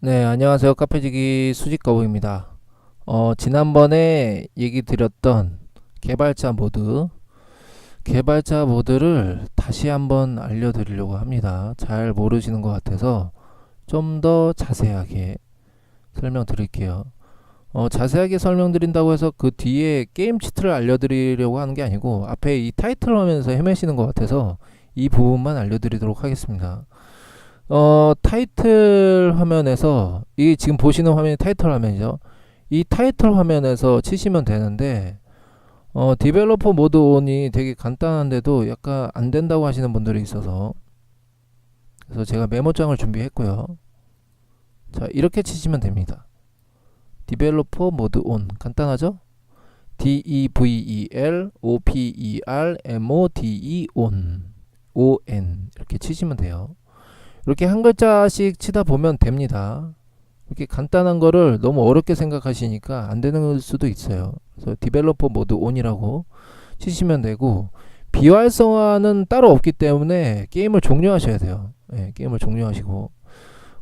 네, 안녕하세요. 카페지기 수직거북입니다. 어, 지난번에 얘기 드렸던 개발자 모드, 개발자 모드를 다시 한번 알려드리려고 합니다. 잘 모르시는 것 같아서 좀 더 자세하게 설명드릴게요. 어, 자세하게 설명드린다고 해서 그 뒤에 게임 치트를 알려드리려고 하는 게 아니고 앞에 이 타이틀 화면에서 헤매시는 것 같아서 이 부분만 알려드리도록 하겠습니다. 어, 타이틀 화면에서 이 지금 보시는 화면이 타이틀 화면이죠. 이 타이틀 화면에서 치시면 되는데 어, 디벨로퍼 모드 온이 되게 간단한데도 약간 안 된다고 하시는 분들이 있어서 그래서 제가 메모장을 준비했고요. 자, 이렇게 치시면 됩니다. 디벨로퍼 모드 온 간단하죠? D E V E L O P E R M O D E on O N 이렇게 치시면 돼요. 이렇게 한 글자씩 치다 보면 됩니다. 이렇게 간단한 거를 너무 어렵게 생각하시니까 안 되는 수도 있어요. 그래서 디벨로퍼 모드 온이라고 치시면 되고 비활성화는 따로 없기 때문에 게임을 종료하셔야 돼요. 예, 게임을 종료하시고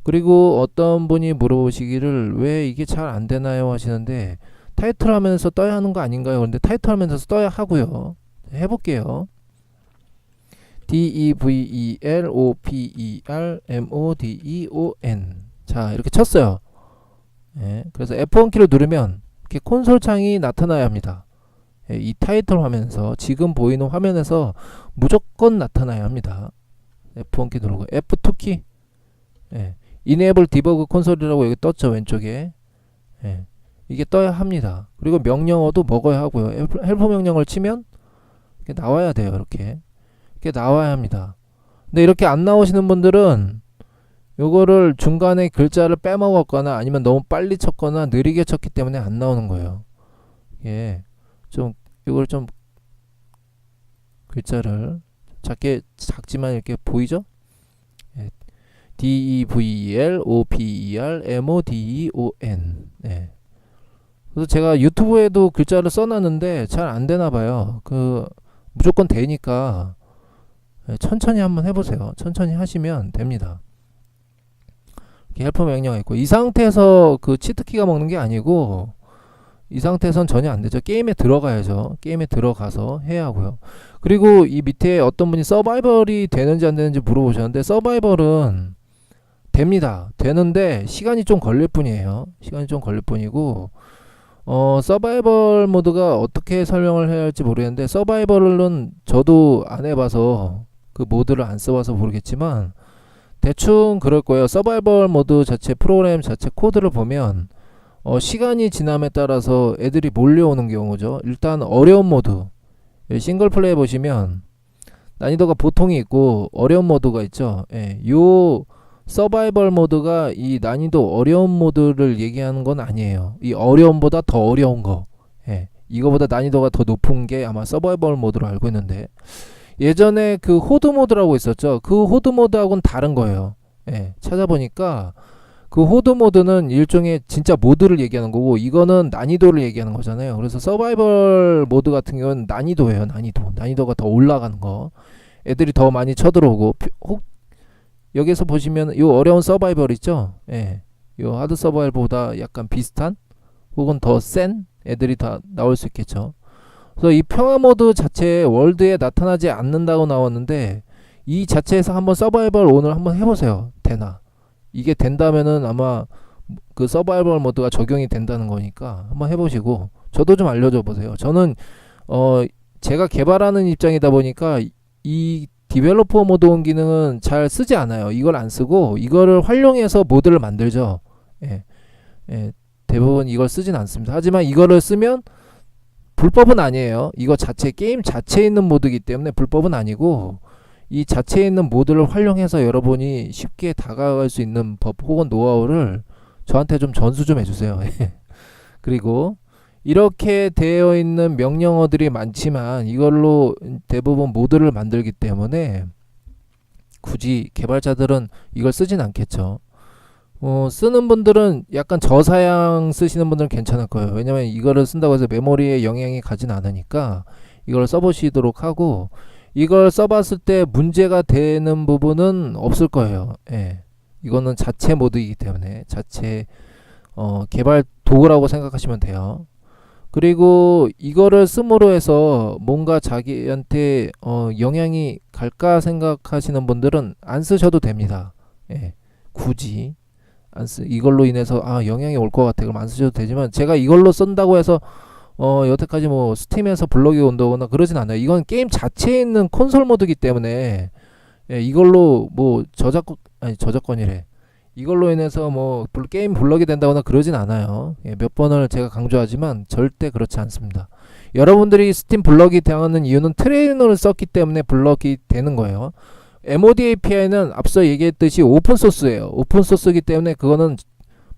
그리고 어떤 분이 물어보시기를 왜 이게 잘 안 되나요 하시는데 타이틀 하면서 떠야 하는 거 아닌가요? 그런데 타이틀 하면서 떠야 하고요. 해볼게요. D E V E L O P E R M O D E O N 자 이렇게 쳤어요. 예, 그래서 F1 키를 누르면 이렇게 콘솔 창이 나타나야 합니다. 예, 이 타이틀 화면에서 지금 보이는 화면에서 무조건 나타나야 합니다. F1 키 누르고 F2 키 예, Enable Debug 콘솔이라고 여기 떴죠 왼쪽에 예, 이게 떠야 합니다. 그리고 명령어도 먹어야 하고요. 헬프, 명령을 치면 나와야 돼요. 이렇게 이렇게 나와야 합니다. 근데 이렇게 안 나오시는 분들은 요거를 중간에 글자를 빼먹었거나 아니면 너무 빨리 쳤거나 느리게 쳤기 때문에 안 나오는 거예요. 예. 좀 이걸 좀 글자를 작게 작지만 이렇게 보이죠? 예. D E V E L O P E R M O D E O N. 예. 그래서 제가 유튜브에도 글자를 써놨는데 잘 안 되나 봐요. 그 무조건 되니까 예, 천천히 한번 해보세요. 천천히 하시면 됩니다. 이렇게 헬퍼 명령이 있고 이 상태에서 그 치트키가 먹는 게 아니고 이 상태에선 전혀 안 되죠. 게임에 들어가야죠. 게임에 들어가서 해야 하고요. 그리고 이 밑에 어떤 분이 서바이벌이 되는지 안 되는지 물어보셨는데 서바이벌은 됩니다. 되는데 시간이 좀 걸릴 뿐이에요. 시간이 좀 걸릴 뿐이고 어 서바이벌 모드가 어떻게 설명을 해야 할지 모르겠는데 서바이벌은 저도 안 해봐서 그 모드를 안 써봐서 모르겠지만 대충 그럴 거예요. 서바이벌 모드 자체 프로그램 자체 코드를 보면 어, 시간이 지남에 따라서 애들이 몰려오는 경우죠. 일단 어려운 모드 예, 싱글 플레이 보시면 난이도가 보통이 있고 어려운 모드가 있죠. 예, 요 서바이벌 모드가 이 난이도 어려운 모드를 얘기하는 건 아니에요. 이 어려움보다 더 어려운 거. 예, 이거보다 난이도가 더 높은 게 아마 서바이벌 모드로 알고 있는데 예전에 그 호드 모드라고 있었죠. 그 호드 모드하고는 다른 거예요. 예, 찾아보니까 그 호드 모드는 일종의 진짜 모드를 얘기하는 거고 이거는 난이도를 얘기하는 거잖아요. 그래서 서바이벌 모드 같은 경우는 난이도예요. 난이도. 난이도가 더 올라가는 거. 애들이 더 많이 쳐들어오고 혹 여기서 보시면 요 어려운 서바이벌 있죠? 예. 요 하드 서바이벌보다 약간 비슷한 혹은 더 센 애들이 다 나올 수 있겠죠. 그래서 이 평화 모드 자체 월드에 나타나지 않는다고 나왔는데 이 자체에서 한번 서바이벌 오늘 한번 해보세요. 되나? 이게 된다면은 아마 그 서바이벌 모드가 적용이 된다는 거니까 한번 해보시고 저도 좀 알려줘 보세요. 저는 어 제가 개발하는 입장이다 보니까 이 디벨로퍼 모드 온 기능은 잘 쓰지 않아요. 이걸 안 쓰고 이거를 활용해서 모드를 만들죠. 예, 예, 대부분 이걸 쓰진 않습니다. 하지만 이거를 쓰면 불법은 아니에요. 이거 자체 게임 자체에 있는 모드이기 때문에 불법은 아니고 이 자체에 있는 모드를 활용해서 여러분이 쉽게 다가갈 수 있는 법 혹은 노하우를 저한테 좀 전수 좀 해주세요. 그리고 이렇게 되어 있는 명령어들이 많지만 이걸로 대부분 모드를 만들기 때문에 굳이 개발자들은 이걸 쓰진 않겠죠. 어, 쓰는 분들은 약간 저사양 쓰시는 분들은 괜찮을 거예요. 왜냐면 이거를 쓴다고 해서 메모리에 영향이 가진 않으니까 이걸 써보시도록 하고 이걸 써봤을 때 문제가 되는 부분은 없을 거예요. 예. 이거는 자체 모드이기 때문에 자체 어, 개발 도구라고 생각하시면 돼요. 그리고 이거를 씀으로 해서 뭔가 자기한테 어, 영향이 갈까 생각하시는 분들은 안 쓰셔도 됩니다. 예, 굳이 안 쓰, 이걸로 인해서 아 영향이 올 것 같아 그럼 안 쓰셔도 되지만 제가 이걸로 쓴다고 해서 어 여태까지 뭐 스팀에서 블럭이 온다거나 그러진 않아요. 이건 게임 자체에 있는 콘솔 모드이기 때문에 예, 이걸로 뭐 저작권 아니 저작권이래. 이걸로 인해서 뭐 블- 게임 블럭이 된다거나 그러진 않아요. 예, 몇 번을 제가 강조하지만 절대 그렇지 않습니다. 여러분들이 스팀 블럭이 당하는 이유는 트레이너를 썼기 때문에 블럭이 되는 거예요. MOD API는 앞서 얘기했듯이 오픈 소스예요. 오픈 소스이기 때문에 그거는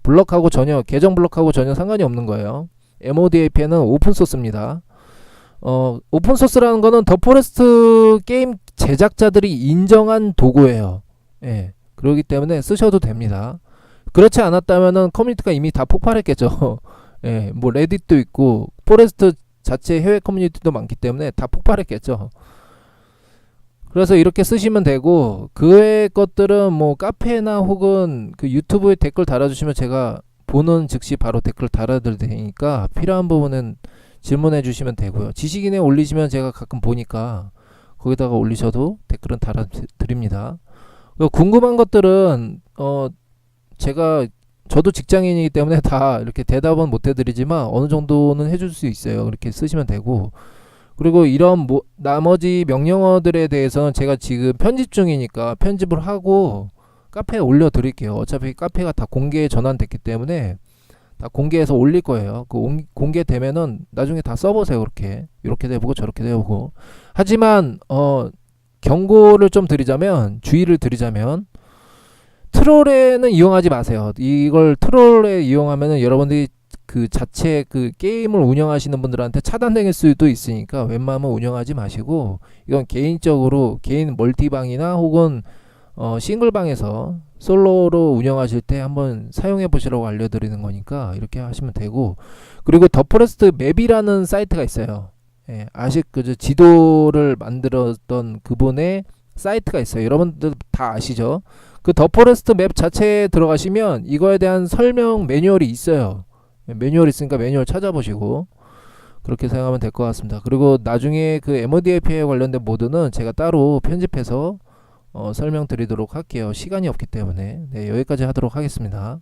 블럭하고 전혀 계정 블럭하고 전혀 상관이 없는 거예요. MOD API는 오픈 소스입니다. 어, 오픈 소스라는 거는 더 포레스트 게임 제작자들이 인정한 도구예요. 예. 그렇기 때문에 쓰셔도 됩니다. 그렇지 않았다면은 커뮤니티가 이미 다 폭발했겠죠. 예. 뭐 레딧도 있고 포레스트 자체 해외 커뮤니티도 많기 때문에 다 폭발했겠죠. 그래서 이렇게 쓰시면 되고 그 외의 것들은 뭐 카페나 혹은 그 유튜브에 댓글 달아주시면 제가 보는 즉시 바로 댓글 달아드릴 테니까 필요한 부분은 질문해 주시면 되고요. 지식인에 올리시면 제가 가끔 보니까 거기다가 올리셔도 댓글은 달아드립니다. 그리고 궁금한 것들은 어 제가 저도 직장인이기 때문에 다 이렇게 대답은 못 해드리지만 어느 정도는 해줄 수 있어요. 그렇게 쓰시면 되고 그리고 이런 뭐 나머지 명령어들에 대해서는 제가 지금 편집 중이니까 편집을 하고 카페에 올려 드릴게요. 어차피 카페가 다 공개 전환됐기 때문에 다 공개해서 올릴 거예요. 그 온- 공개되면은 나중에 다 써보세요. 그렇게 이렇게 돼보고 저렇게 돼보고. 하지만 어 경고를 좀 드리자면 주의를 드리자면 트롤에는 이용하지 마세요. 이걸 트롤에 이용하면은 여러분들이 그 자체 그 게임을 운영하시는 분들한테 차단될 수도 있으니까 웬만하면 운영하지 마시고 이건 개인적으로 개인 멀티방이나 혹은 어 싱글방에서 솔로로 운영하실 때 한번 사용해 보시라고 알려드리는 거니까 이렇게 하시면 되고 그리고 더 포레스트 맵이라는 사이트가 있어요. 예, 아직 그 지도를 만들었던 그분의 사이트가 있어요. 여러분들 다 아시죠? 그 더 포레스트 맵 자체에 들어가시면 이거에 대한 설명 매뉴얼이 있어요. 예, 매뉴얼 있으니까 매뉴얼 찾아보시고 그렇게 생각하면 될 것 같습니다. 그리고 나중에 그 MOD API에 관련된 모드는 제가 따로 편집해서 어, 설명드리도록 할게요. 시간이 없기 때문에 네, 여기까지 하도록 하겠습니다.